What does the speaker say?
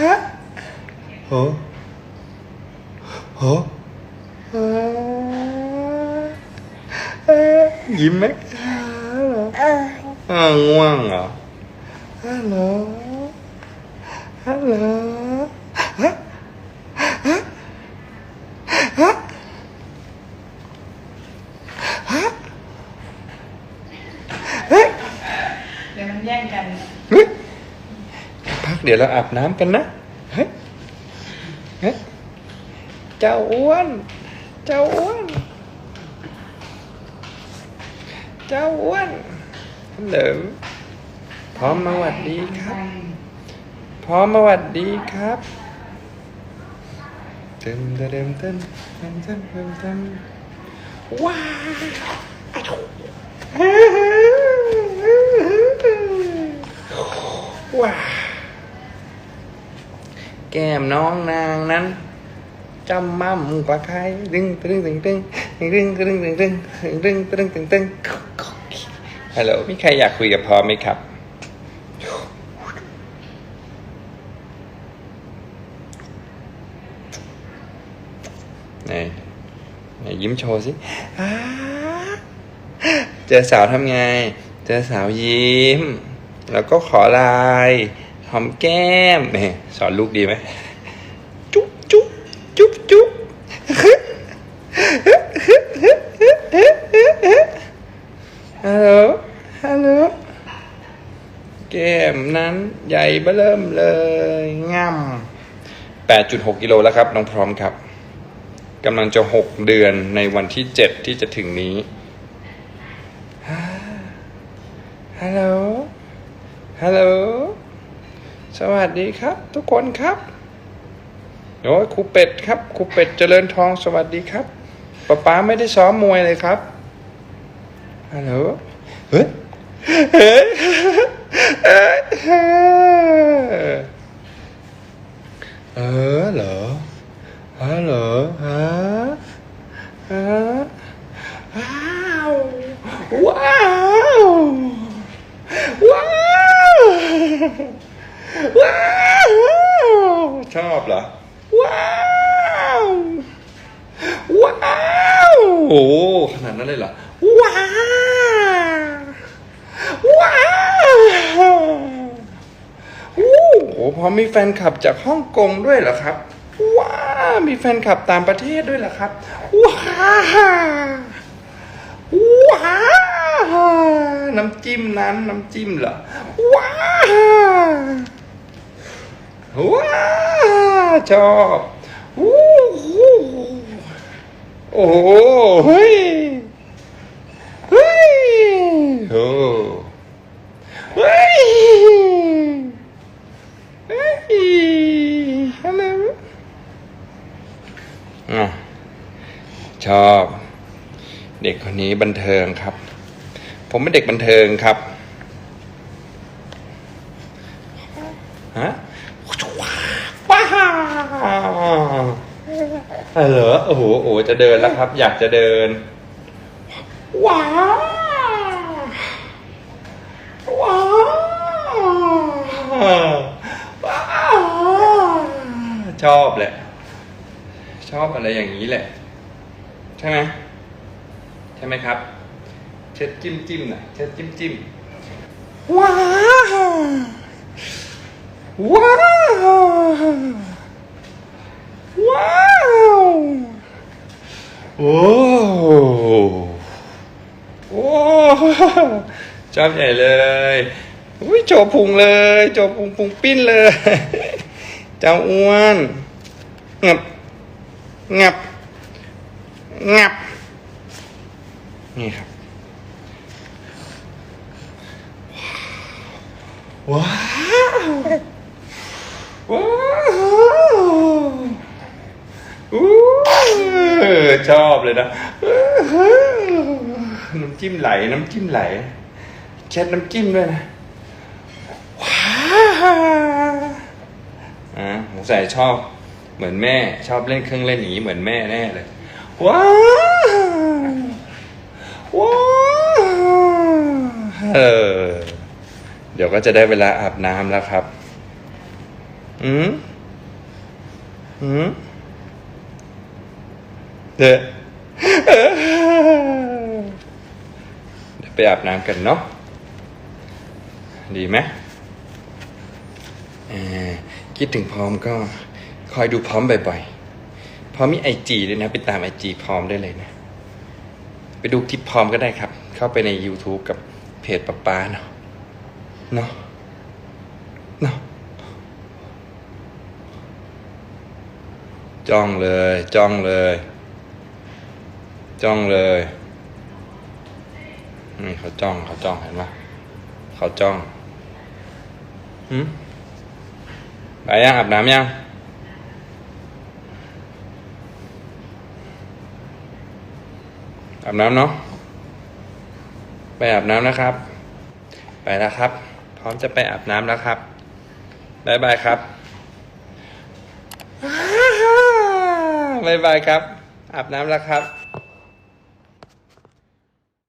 hát hả? Hả? À, à, gì mát hả à, ngoan à? Hello? Hello? Hả? Hả? Hả? Hả? Hả พักเดี๋ยวเราอาบน้ำกันนะเฮ้ยเฮ้ยเจ้าอ้วน เจ้าอ้วน เจ้าอ้วนฮัลโหลพร้อมมาหวัดดีครับ พร้อมมาหวัดดีครับเติมเติมเติมเติมเติมเติมเติมว้าวว้า แก้มน้องนางนั้นจำมั่มกว่าใครดึงตึงตึงตึงตึงตึงตึงตึงตึงตึงตึงตึงฮัลโหลมีใครอยากคุยกับพ่อไหมครับไหนไหนยิ้มโชว์สิเจอสาวทำไง เจอสาวยิ้ม แล้วก็ขอลาย หอมแก้มเนี่ยสอนลูกดีไหมจุ๊บจุ๊บจุ๊บจุ๊บฮัลโหลฮัลโหลแก้มนั้นใหญ่เบ้อเริ่มเลยง่ำ8.6กิโลแล้วครับ น้องพร้อมครับกำลังจะหกเดือนในวันที่เจ็ดที่จะถึงนี้ฮัลโหลฮัลโหล สวัสดีครับ ทุกคนครับโอ้ยครูเป็ดครับครูเป็ดเจริญทองสวัสดีครับป๊าป๊าไม่ได้ซ้อมมวยเลยครับฮัลโหลเฮ้ยเฮ้ยเฮ้ยเออเหรอ ฮัลโหลฮะฮะว้าวว้าวว้าว ว้าวชอบเหรอ ว้าวว้าวโอ้ขนาดนั้นเลยเหรอว้าวว้าวโอ้โหพอมีแฟนคลับจากฮ่องกงด้วยเหรอครับ ว้าวมีแฟนคลับต่างประเทศด้วยเหรอครับ ว้าวว้าวน้ำจิ้มนั้นน้ำจิ้มเหรอ ว้า ว้าชอบโอ้โหโอ้เฮ้ยเฮ้ยโอ้เฮ้ยเฮ้ยฮัลโหลชอบ เด็กคนนี้บันเทิงครับ ผมเป็นเด็กบันเทิงครับฮะป้า เหรอโอ้โหโอ้โหจะเดินแล้วครับ อยากจะเดิน ว้าวว้าวว้าวชอบแหละ ชอบอะไรอย่างนี้แหละ ใช่ไหมใช่ไหมครับ เช็ดจิ้มจิ้มหน่อยเช็ดจิ้มจิ้มว้าวว้าวว้าว โอ้โอ้ชอบใหญ่เลยอุ้ยโจพุงเลยโจพุงพุงปิ้นเลย เจ้าอ้วนงับงับงับ นี่ครับ ว้าวว้าวอู้ ชอบเลยนะน้ำจิ้มไหล น้ำจิ้มไหลเช็ดน้ำจิ้มด้วยนะว้าวอ่าสงสัยชอบ เหมือนแม่ ชอบเล่นเครื่องเล่นอย่างนี้เหมือนแม่แน่เลยว้าวว้าวเออเดี๋ยวก็จะได้เวลาอาบน้ำแล้วครับ อืมหืม เด้อเดี๋ยวไปอาบน้ำกันเนาะดีไหมเออคิดถึงพร้อมก็คอยดูพร้อมบ่อยๆพร้อมมีไอจีด้วยนะ ไปตามไอจีพร้อมได้เลยนะ ไปดูคลิปพร้อมก็ได้ครับ เข้าไปใน YouTube กับเพจป๊าป๊าเนาะเนาะเนาะจ้องเลย จ้องเลย จ้องเลย นี่เขาจ้องเขาจ้องเห็นปะเขาจ้องหืมไปยังอาบน้ำยังอาบน้ำเนาะไปอาบน้ำนะครับ ไปแล้วครับ พร้อมจะไปอาบน้ำแล้วครับบายบายครับบายบายครับ อาบน้ำแล้วครับ